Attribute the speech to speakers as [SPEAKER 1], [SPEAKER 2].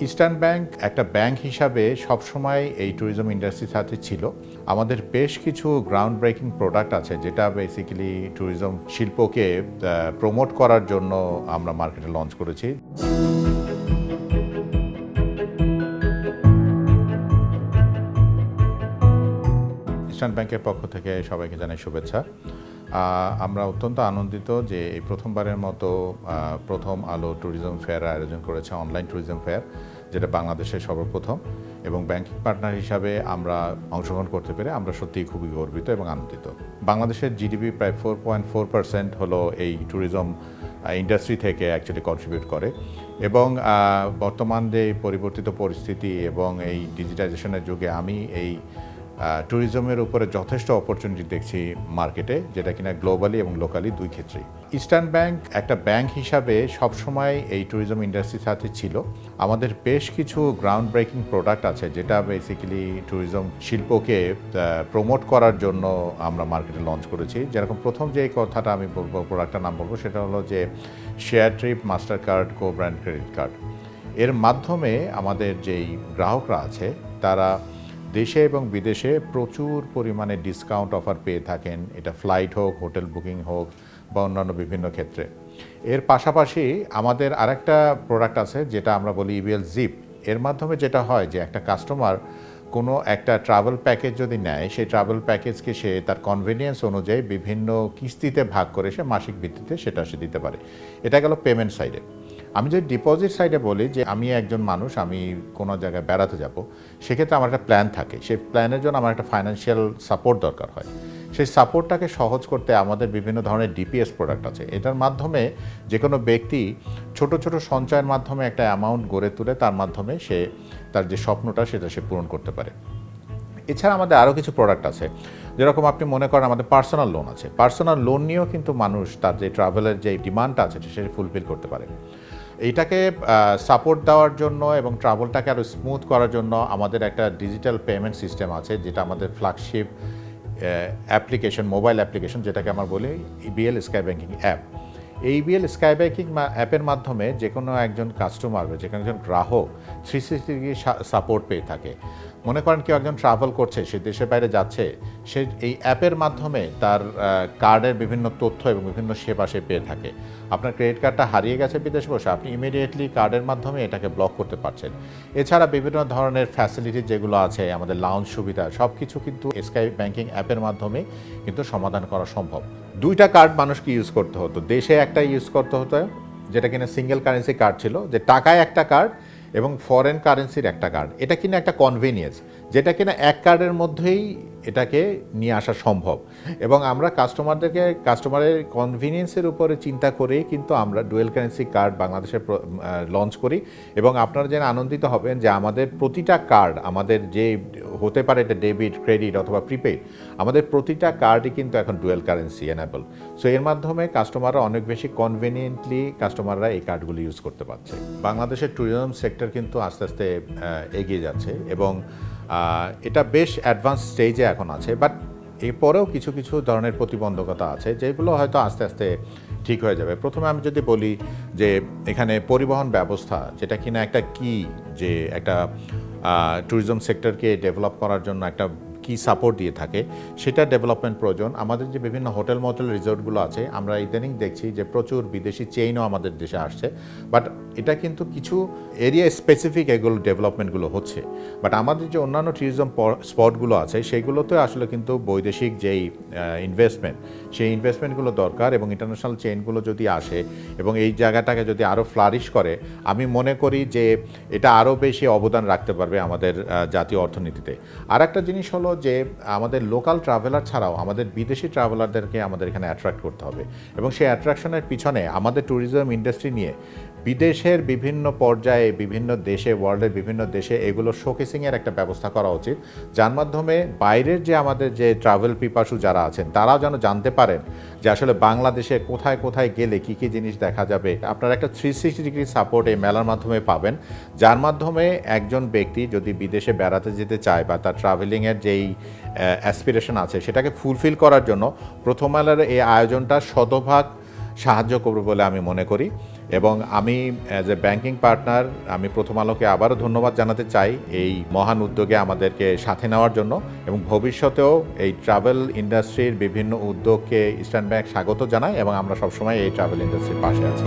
[SPEAKER 1] Eastern bank একটা bank হিসাবে সবসময় এই ট্যুরিজম ইন্ডাস্ট্রির সাথে ছিল। আমাদের বেশ কিছু গ্রাউন্ড ব্রেকিং প্রোডাক্ট আছে, যেটা বেসিক্যালি ট্যুরিজম শিল্পকে প্রমোট করার জন্য আমরা মার্কেটে লঞ্চ করেছি। ইস্টার্ন ব্যাংকের পক্ষ থেকে সবাইকে জানাই শুভেচ্ছা। আমরা অত্যন্ত আনন্দিত যে এই প্রথমবারের মতো প্রথম আলো ট্যুরিজম ফেয়ার আয়োজন করেছে অনলাইন ট্যুরিজম ফেয়ার যেটা বাংলাদেশের সর্বপ্রথম এবং ব্যাংকিং পার্টনার হিসাবে আমরা অংশগ্রহণ করতে পেরে আমরা সত্যিই খুবই গর্বিত এবং আনন্দিত। বাংলাদেশের জিডিপি প্রায় ফোর পয়েন্ট ফোর পার্সেন্ট হলো এই ট্যুরিজম ইন্ডাস্ট্রি থেকে অ্যাকচুয়ালি কন্ট্রিবিউট করে এবং বর্তমান যে পরিবর্তিত পরিস্থিতি এবং এই ডিজিটাইজেশনের যুগে আমি এই ট্যুরিজমের উপরে যথেষ্ট অপরচুনিটি দেখছি মার্কেটে যেটা কিনা গ্লোবালি এবং লোকালি দুই ক্ষেত্রেই। ইস্টার্ন ব্যাংক একটা ব্যাংক হিসাবে সবসময় এই ট্যুরিজম ইন্ডাস্ট্রির সাথে ছিল। আমাদের বেশ কিছু গ্রাউন্ড ব্রেকিং প্রোডাক্ট আছে, যেটা বেসিক্যালি ট্যুরিজম শিল্পকে প্রমোট করার জন্য আমরা মার্কেটে লঞ্চ করেছি। যেরকম প্রথম যে কথাটা আমি বলব প্রোডাক্টটার নাম বলব, সেটা হলো যে ShareTrip Mastercard co brand credit card এর মাধ্যমে আমাদের যেই গ্রাহকরা আছে, তারা দেশে এবং বিদেশে প্রচুর পরিমাণে ডিসকাউন্ট অফার পেয়ে থাকেন। এটা ফ্লাইট হোক হোটেল বুকিং হোক বা অন্যান্য বিভিন্ন ক্ষেত্রে। এর পাশাপাশি আমাদের আরেকটা প্রোডাক্ট আছে, যেটা আমরা বলি ইবিএল জিপ এর মাধ্যমে যেটা হয় যে একটা কাস্টমার কোনো একটা ট্রাভেল প্যাকেজ যদি নেয়, সেই ট্রাভেল প্যাকেজকে সে তার কনভেনিয়েন্স অনুযায়ী বিভিন্ন কিস্তিতে ভাগ করে সে মাসিক ভিত্তিতে সেটা সে দিতে পারে। এটা গেল পেমেন্ট সাইডে আমি যদি ডিপোজিট সাইডে বলি যে আমি একজন মানুষ, আমি কোনো জায়গায় বেড়াতে যাব, সেক্ষেত্রে আমার একটা প্ল্যান থাকে। সেই প্ল্যানের জন্য আমার একটা ফাইন্যান্সিয়াল সাপোর্ট দরকার হয়। সেই সাপোর্টটাকে সহজ করতে আমাদের বিভিন্ন ধরনের ডিপিএস প্রোডাক্ট আছে। এটার মাধ্যমে যে কোনো ব্যক্তি ছোট ছোট সঞ্চয়ের মাধ্যমে একটা অ্যামাউন্ট গড়ে তুলে, তার মাধ্যমে সে তার যে স্বপ্নটা, সেটা সে পূরণ করতে পারে। এছাড়া আমাদের আরও কিছু প্রোডাক্ট আছে। যেরকম আপনি মনে করেন আমাদের পার্সোনাল লোন আছে। পার্সোনাল লোন নিয়েও কিন্তু মানুষ তার যে ট্রাভেলের যে ডিমান্ডটা আছে সেটা ফুলফিল করতে পারে। এইটাকে সাপোর্ট দেওয়ার জন্য এবং ট্রাভেলটাকে আরও স্মুথ করার জন্য আমাদের একটা ডিজিটাল পেমেন্ট সিস্টেম আছে, যেটা আমাদের ফ্ল্যাগশিপ অ্যাপ্লিকেশন মোবাইল অ্যাপ্লিকেশন যেটাকে আমরা বলি EBL sky banking app EBL sky banking অ্যাপের মাধ্যমে যে কোনো একজন কাস্টমার বা যে কোনো একজন গ্রাহক থ্রি সিক্সটি ডিগ্রি সাপোর্ট পেয়ে থাকে। মনে করেন কেউ একজন ট্রাভেল করছে, সে দেশের বাইরে যাচ্ছে, সে এই অ্যাপের মাধ্যমে তার কার্ডের বিভিন্ন তথ্য এবং বিভিন্ন সেবা সে পেয়ে থাকে। আপনার ক্রেডিট কার্ডটা হারিয়ে গেছে বিদেশে বসে, আপনি ইমিডিয়েটলি কার্ডের মাধ্যমে এটাকে ব্লক করতে পারছেন। এছাড়া বিভিন্ন ধরনের ফ্যাসিলিটি যেগুলো আছে, আমাদের লাউঞ্জ সুবিধা সব কিছু কিন্তু স্কাই ব্যাংকিং অ্যাপের মাধ্যমে কিন্তু সমাধান করা সম্ভব। দুইটা কার্ড মানুষকে ইউজ করতে হতো। দেশে একটা ইউজ করতে হতো, যেটা কিনা সিঙ্গেল কারেন্সি কার্ড ছিল, যে টাকায় একটা কার্ড এবং ফরেন কারেন্সির একটা কার্ড এটা কিনা একটা কনভেনিয়েন্স যেটা কিনা এক কার্ডের মধ্যেই এটাকে নিয়ে আসা সম্ভব। এবং আমরা কাস্টমারদেরকে, কাস্টমারের কনভিনিয়েন্সের উপরে চিন্তা করেই কিন্তু আমরা ডুয়েল কারেন্সি কার্ড বাংলাদেশে লঞ্চ করি। এবং আপনারা যেন আনন্দিত হবেন যে আমাদের প্রতিটা কার্ড, আমাদের যে হতে পারে এটা ডেবিট, ক্রেডিট অথবা প্রিপেড আমাদের প্রতিটা কার্ডই কিন্তু এখন ডুয়েল কারেন্সি এনাবল। সো এর মাধ্যমে কাস্টমাররা অনেক বেশি কনভিনিয়েন্টলি কাস্টমাররা এই কার্ডগুলো ইউজ করতে পারছে। বাংলাদেশের ট্যুরিজম সেক্টর কিন্তু আস্তে আস্তে এগিয়ে যাচ্ছে এবং এটা বেশ অ্যাডভান্স স্টেজে এখন আছে বাট এরপরেও কিছু কিছু ধরনের প্রতিবন্ধকতা আছে, যেগুলো হয়তো আস্তে আস্তে ঠিক হয়ে যাবে। প্রথমে আমি যদি বলি যে এখানে পরিবহন ব্যবস্থা, যেটা কিনা একটা কি যে একটা ট্যুরিজম সেক্টরকে ডেভেলপ করার জন্য একটা কি সাপোর্ট দিয়ে থাকে, সেটা ডেভেলপমেন্ট প্রয়োজন। আমাদের যে বিভিন্ন হোটেল মোটেল রিসোর্টগুলো আছে, আমরা ইদানিং দেখছি যে প্রচুর বিদেশি চেইনও আমাদের দেশে আসছে। বাট এটা কিন্তু কিছু এরিয়া স্পেসিফিক এগুলো ডেভেলপমেন্টগুলো হচ্ছে। বাট আমাদের যে অন্যান্য ট্যুরিজম স্পটগুলো আছে, সেগুলোতে আসলে কিন্তু বৈদেশিক যেই ইনভেস্টমেন্ট সেই ইনভেস্টমেন্টগুলো দরকার এবং ইন্টারন্যাশনাল চেইনগুলো যদি আসে এবং এই জায়গাটাকে যদি আরও ফ্লারিশ করে, আমি মনে করি যে এটা আরও বেশি অবদান রাখতে পারবে আমাদের জাতীয় অর্থনীতিতে। আর একটা জিনিস হলো যে আমাদের লোকাল ট্রাভেলার ছাড়াও আমাদের বিদেশি ট্রাভেলারদেরকে আমাদের এখানে অ্যাট্রাক্ট করতে হবে। এবং সেই অ্যাট্রাকশনের পিছনে আমাদের ট্যুরিজম ইন্ডাস্ট্রি নিয়ে বিদেশের বিভিন্ন পর্যায়ে, বিভিন্ন দেশে ওয়ার্ল্ডের বিভিন্ন দেশে এগুলো শোকেসিংয়ের একটা ব্যবস্থা করা উচিত। যার মাধ্যমে বাইরের যে আমাদের যে ট্রাভেল পিপাসু যারা আছেন, তারাও যেন জানতে পারেন যে আসলে বাংলাদেশে কোথায় কোথায় গেলে কী কী জিনিস দেখা যাবে। আপনারা একটা থ্রি সিক্সটি ডিগ্রি সাপোর্ট এই মেলার মাধ্যমে পাবেন। যার মাধ্যমে একজন ব্যক্তি যদি বিদেশে বেড়াতে যেতে চায় বা তার ট্রাভেলিংয়ের যেই অ্যাসপিরেশন আছে, সেটাকে ফুলফিল করার জন্য প্রথম মেলার এই আয়োজনটা শতভাগ সাহায্য করবে বলে আমি মনে করি। এবং আমি অ্যাজ এ ব্যাংকিং পার্টনার আমি প্রথম আলোকে আবারও ধন্যবাদ জানাতে চাই এই মহান উদ্যোগে আমাদেরকে সাথে নেওয়ার জন্য এবং ভবিষ্যতেও এই ট্রাভেল ইন্ডাস্ট্রির বিভিন্ন উদ্যোগকে ইস্টার্ন ব্যাংক স্বাগত জানায় এবং আমরা সবসময় এই ট্রাভেল ইন্ডাস্ট্রির পাশে আছি।